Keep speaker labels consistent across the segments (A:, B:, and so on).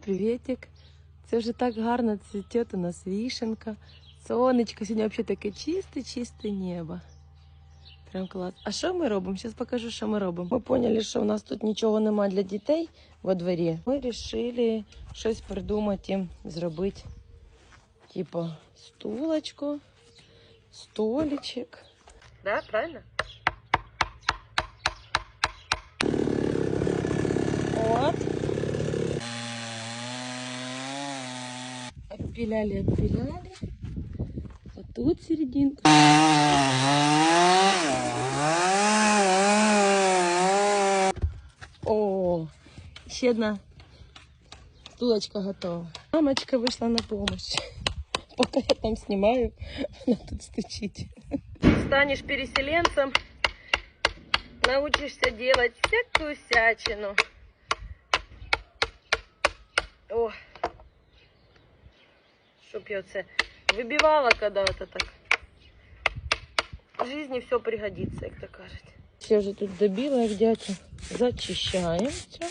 A: Привітик. Це вже так гарно цвіте у нас вішенка. Сонечко, сьогодні взагалі таке чисте, чисте небо. Прям клас. А що ми робимо? Зараз покажу, що ми робимо. Ми поняли, що в нас тут нічого немає для дітей во дворі. Ми вирішили щось придумати їм зробити. Типа стулочку, столичок. Да, правильно? Отпиляли, отпиляли. Вот тут серединку. О, еще одна стулочка готова. Мамочка вышла на помощь. Пока я там снимаю, она тут стучит. Станешь переселенцем, научишься делать всякую всячину. О, щоб я це вибивала когда-то так. В жизни все пригодится, як то кажуть. Все вже тут добила, як дятел. Зачищаємо все.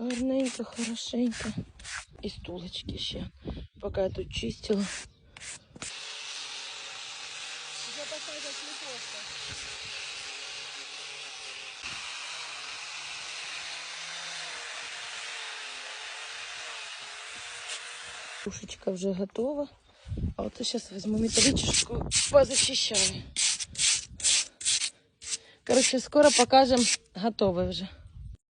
A: Гарненько, хорошенько. І стулочки ще. Поки я тут чистила. Тушечка вже готова. А от зараз візьму металічку, позачищаю. Коротше, скоро покажемо готове вже.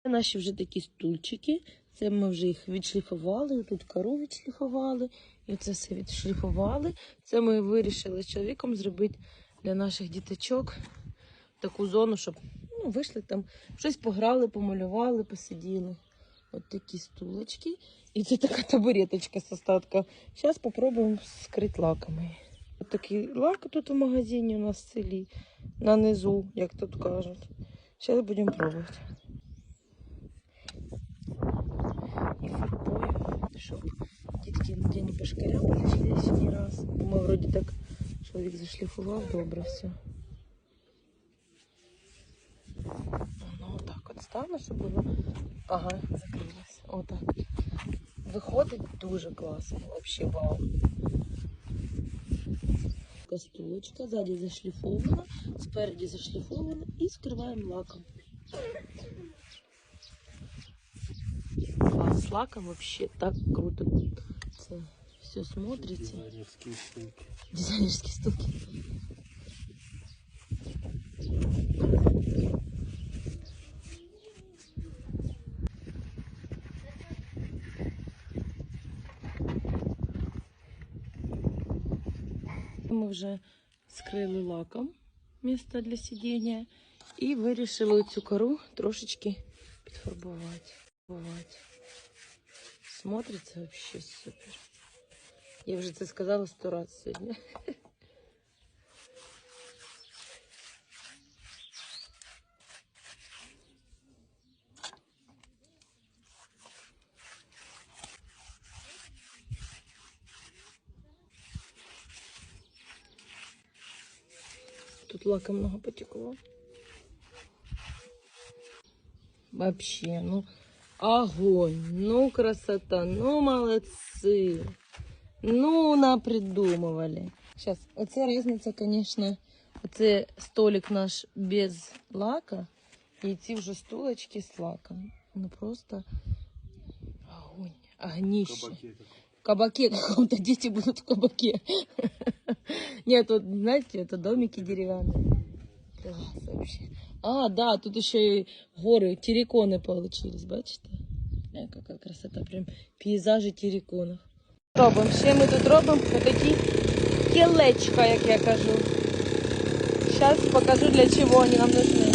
A: Це наші вже такі стульчики. Це ми вже їх відшліфували, тут кору відшліфували, і це все відшліфували. Це ми вирішили з чоловіком зробити для наших діточок таку зону, щоб ну, вийшли там, щось пограли, помалювали, посиділи. От такі стулочки. І це така табуреточка з остатка. Зараз спробуємо скрити лаками. От такий лак тут в магазині у нас в селі, на низу, як тут кажуть. Зараз будемо пробувати. І фарбуємо, щоб дітки ніде не пошкарябали ще лишній раз. Бо ми вроді так чоловік зашліфував добре все. Ну, отак от стану, щоб було. Ага, закрилась. Отак. Виходить дуже класно. Вообще вау. Костулочка, ззаді зашліфована, спереді зашліфована і скриваємо лаком. Клас, лаком вообще так круто. Це все смотрится.
B: Дизайнерские штуки.
A: Дизайнерські штуки. Ми вже скрили лаком місце для сидіння і вирішили цю кору трошечки підфарбувати. Фарбувати. Смотриться вообще супер. Я вже це сказала сто раз сьогодні. лака много потекло. Вообще, ну, огонь, ну, красота, ну, молодцы. Ну, напридумывали. Сейчас, оце різниця, конечно, оце столик наш без лака, і ці вже стулочки з лаком. Ну, просто огонь, огнище.
B: Кабаке такой.
A: В кабаке каком-то дети будут в кабаке. Нет, вот, знаете, это домики деревянные. Класс вообще. А, да, тут еще и горы, терриконы получились, бачите? Е, Яка красота, прям пейзажі терриконів. Робимо, ще ми тут робимо отакі кілечка, як я кажу. Зараз покажу, для чого вони нам нужны.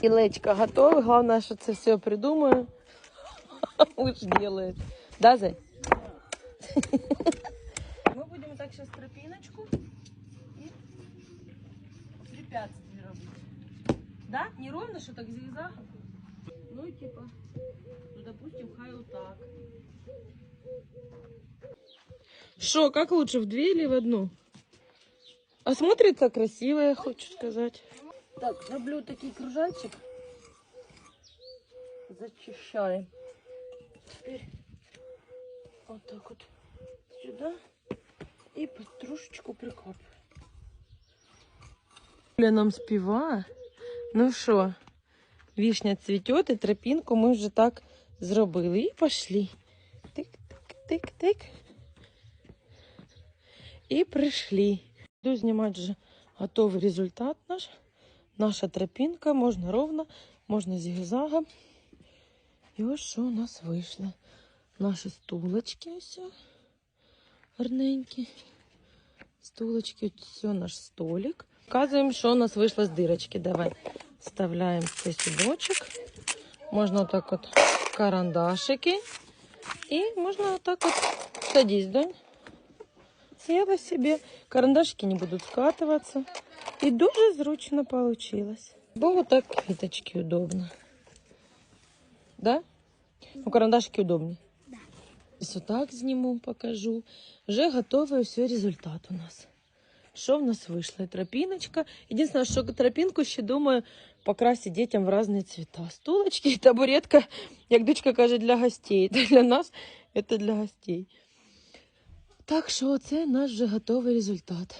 A: Кілечка готові. Головне, що це все придумаю. Уж делает. Да, Зай? Мы будем так сейчас тропиночку и препятствия робить. Да? Не ровно, что так зигзагом? Ну типа, ну допустим, хай вот так. Что, как лучше, в две или в одну? А смотрится красиво, я хочу сказать. Так, роблю такий кружальчик. Зачищаем. Теперь вот так вот сюда и потрошечку прикапываю. Оля нам співає. Ну що, вишня цвітет, і тропінку ми вже так зробили. І пішли. Тик-тик-тик-тик. І прийшли. Буду знімати вже готовий результат наш. Наша тропінка, можна ровно, можна зігзагом. І ось що у нас вийшло. Наші стулочки ось. Гарненькі. Стулочки, все, наш столик. Показуємо, що у нас вийшло з дирочки. Давай вставляємо цей сюдочок. Можна отак от карандашики. І можна отак от садись, донь. Села себе. Карандашики не будут скатываться. И дуже зручно получилось. Бо вот так квиточки удобно. Да? Ну, карандашики удобнее. Да. Вот так сниму, покажу. Вже готовий все результат у нас. Що в нас вийшло? Тропіночка. Єдине, що тропінку ще думаю покрасити дітям в різні цвіта. Стулочки і табуретка, як дочка каже, для гостей. Це для нас, це для гостей. Так що це наш вже готовий результат.